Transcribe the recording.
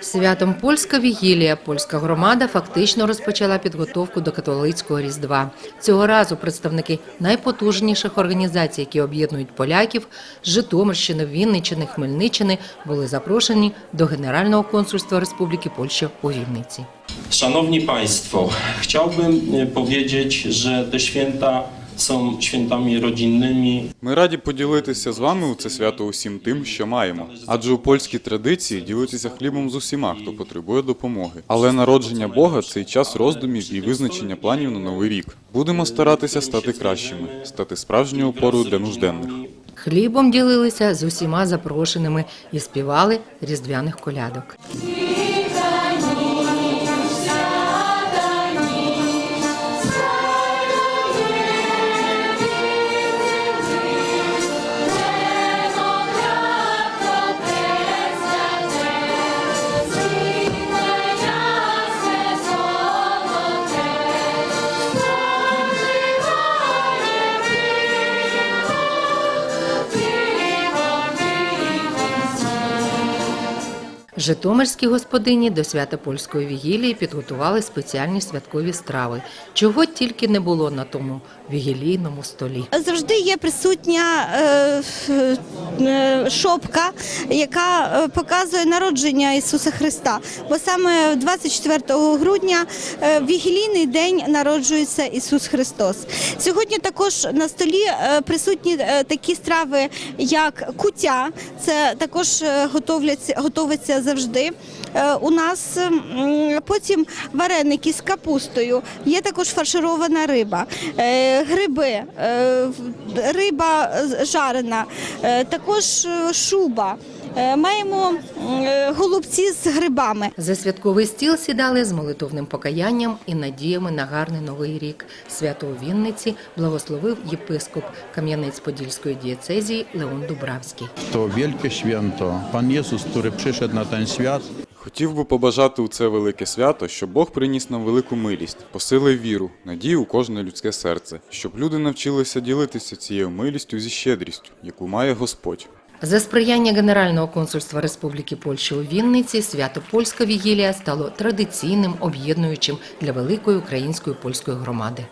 Святом Польська вігілія польська громада фактично розпочала підготовку до католицького різдва. Цього разу представники найпотужніших організацій, які об'єднують поляків Житомирщини, Вінниччини, Хмельниччини, були запрошені до Генерального консульства Республіки Польща у Вінниці. Szanowni Państwo, chciałbym e, powiedzieć, że te święta są świętami rodzinnymi. Ми раді поділитися з вами у це свято усім тим, що маємо. Адже у польській традиції ділитися хлібом з усіма, хто потребує допомоги. Але народження Бога це й час роздумів і визначення планів на новий рік. Будемо старатися стати кращими, стати справжньою опорою для нужденних. Хлібом ділилися з усіма запрошеними і співали різдвяних колядок. Житомирські господині до свята польської вігілії підготували спеціальні святкові страви, чого тільки не було на тому вігілійному столі. Завжди є присутня е, е, шопка, яка е, показує народження Ісуса Христа. Бо саме 24 грудня в вігілійний день народжується Ісус Христос. Сьогодні також на столі присутні такі страви, як куття. Це також готовляться, готовиться завжди. Е, У нас потім вареники з капустою, є також фарширована риба, е, гриби, е, риба жарена, також шуба. Е, Маємо е, голубці з грибами. За святковий стіл сідали з молитовним покаянням і надіями на гарний новий рік. Свято у Вінниці благословив єпископ Кам'янець-Подільської дієцезії Леон Дубравський. To wielkie święto. Pan Jezus, który przyszedł na ten świat, Хотів би побажати у це велике свято, щоб Бог приніс нам велику милість, посилив віру, надію у кожне людське серце, щоб люди навчилися ділитися цією милістю зі щедрістю, яку має Господь. За сприяння Генерального консульства Республіки Польща у Вінниці свято Польська вігілія стало традиційним об'єднуючим для великої української польської громади.